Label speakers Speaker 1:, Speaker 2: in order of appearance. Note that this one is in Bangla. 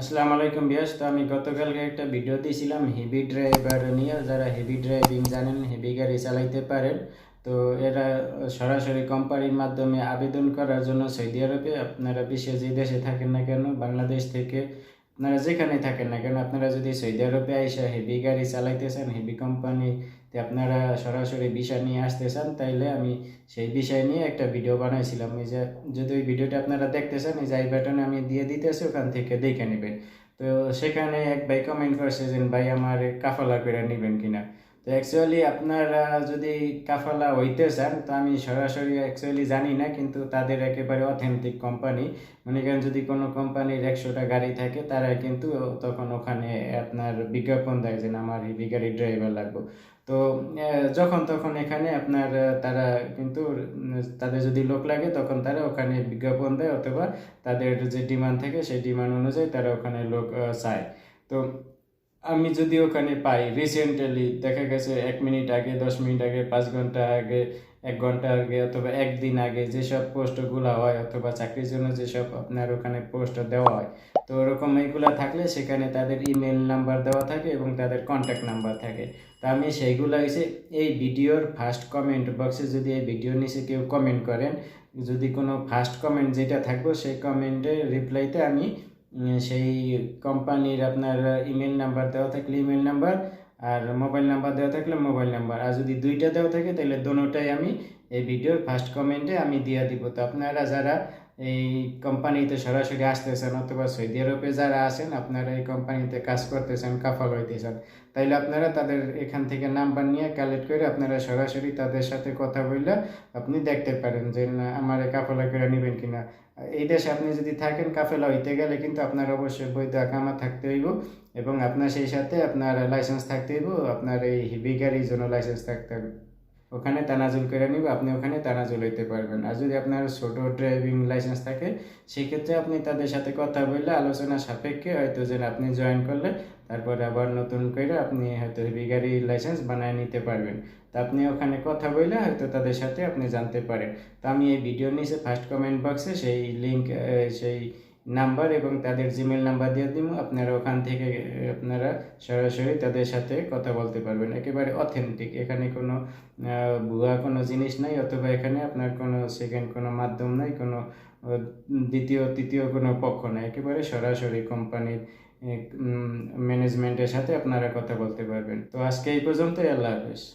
Speaker 1: আসসালামু আলাইকুম বিয়াস তো আমি গতকালকে একটা ভিডিও দিয়েছিলাম, হেভি ড্রাইভার নিয়ে। যারা হেভি ড্রাইভিং জানেন, হেভি গাড়ি চালাইতে পারেন। তো এরা সরাসরি কোম্পানির মাধ্যমে আবেদন করার জন্য সৌদি আরবে, আপনারা বিশ্বে যে দেশে থাকেন না কেন, বাংলাদেশ থেকে আপনারা যেখানে থাকেন না কেন, আপনারা যদি সৌদি আরবে আইসা হেভি গাড়ি চালাইতেছেন হেভি কোম্পানিতে আপনারা সরাসরি ভিসা নিয়ে আসতে চান, তাইলে আমি সেই বিষয় নিয়ে একটা ভিডিও বানাইছিলাম। এই যে, যদি ওই ভিডিওটা আপনারা দেখতেছেন এই যে আই বাটনে আমি দিয়ে দিতেছি, ওখান থেকে দেখে নেবেন। তো সেখানে এক ভাই কমেন্ট করছে যে, ভাই, আমার কাফালা করে নেবেন কিনা? তো অ্যাকচুয়ালি আপনারা যদি কাফালা হইতে চান, তো আমি সরাসরি অ্যাকচুয়ালি জানি না, কিন্তু তাদের একেবারে অথেন্টিক কোম্পানি মনে করেন যদি কোনো কোম্পানির একশোটা গাড়ি থাকে, তারা কিন্তু তখন ওখানে আপনার বিজ্ঞাপন দেয় যে আমার এই গাড়ির ড্রাইভার লাগবো। তো যখন তখন এখানে আপনার তারা কিন্তু, তাদের যদি লোক লাগে, তখন তারা ওখানে বিজ্ঞাপন দেয়, অথবা তাদের যে ডিমান্ড থাকে, সেই ডিমান্ড অনুযায়ী তারা ওখানে লোক চায়। তো আমি যদি ওখানে পাই রিসেন্টলি দেখা গেছে এক মিনিট আগে, দশ মিনিট আগে, পাঁচ ঘণ্টা আগে, এক ঘণ্টা আগে অথবা একদিন আগে যেসব পোস্টগুলো হয় অথবা চাকরির জন্য যেসব আপনার ওখানে পোস্ট দেওয়া হয়, তো ওরকম এইগুলো থাকলে সেখানে তাদের ইমেল নাম্বার দেওয়া থাকে এবং তাদের কন্ট্যাক্ট নাম্বার থাকে। তা আমি সেইগুলো এসে এই ভিডিওর ফার্স্ট কমেন্ট বক্সে যদি এই ভিডিওর নিচে কেউ কমেন্ট করেন, যদি কোনো ফার্স্ট কমেন্ট যেটা থাকবে সেই কমেন্টের রিপ্লাইতে আমি সেই কোম্পানির আপনার ইমেল নাম্বার দেওয়া থাকলে ইমেল নাম্বার আর মোবাইল নাম্বার দেওয়া থাকলে মোবাইল নাম্বার আর যদি দুইটা দেওয়া থাকে, তাহলে দোনোটাই আমি এই ভিডিওর ফার্স্ট কমেন্টে আমি দিয়ে দিব। তো আপনারা যারা এই কোম্পানিতে সরাসরি আসতেছেন অথবা সৌদি আরবে যারা আছেন, আপনারা এই কোম্পানিতে কাজ করতেছেন, কাফাল হইতেছেন। তাইলে আপনারা তাদের এখান থেকে নাম্বার নিয়ে কালেক্ট করে আপনারা সরাসরি তাদের সাথে কথা বললে আপনি দেখতে পারেন যে, না, আমার কাফালা করে নেবেন কিনা? এই দেশে আপনি যদি থাকেন, কাফেলা হইতে গেলে কিন্তু আপনার অবশ্যই বৈধ আকামা থাকতে হইব এবং আপনার সেই সাথে আপনার লাইসেন্স থাকতে হইব, আপনার এই গাড়ির জন্য লাইসেন্স থাকতে হবে। ওখানে তানাজুল করে নিবে, আপনি ওখানে তানাজুল হইতে পারবেন। আর যদি আপনার ছোট ড্রাইভিং লাইসেন্স থাকে, সেক্ষেত্রে আপনি তাদের সাথে কথা বললে আলোচনা সাপেক্ষে হয়তো যে আপনি জয়েন করলে, তারপরে আবার নতুন করে আপনি হয়তো গাড়ি লাইসেন্স বানায় নিতে পারবেন। তা আপনি ওখানে কথা বললে হয়তো তাদের সাথে আপনি জানতে পারেন। তো আমি এই ভিডিওর নিচে ফার্স্ট কমেন্ট বক্সে সেই লিঙ্ক সেই নাম্বার এবং তাদের জিমেল নাম্বার দিয়ে দিব। আপনারা ওখান থেকে, আপনারা সরাসরি তাদের সাথে কথা বলতে পারবেন। একেবারে অথেন্টিক এখানে কোনো ভুয়া কোনো জিনিস নাই, অথবা এখানে আপনার কোনো সেকেন্ড কোনো মাধ্যম নাই, কোনো দ্বিতীয়, তৃতীয় কোনো পক্ষ নাই। একেবারে সরাসরি কোম্পানির ম্যানেজমেন্টের সাথে আপনারা কথা বলতে পারবেন। তো আজকে এই পর্যন্তই। আল্লাহ হাফেজ।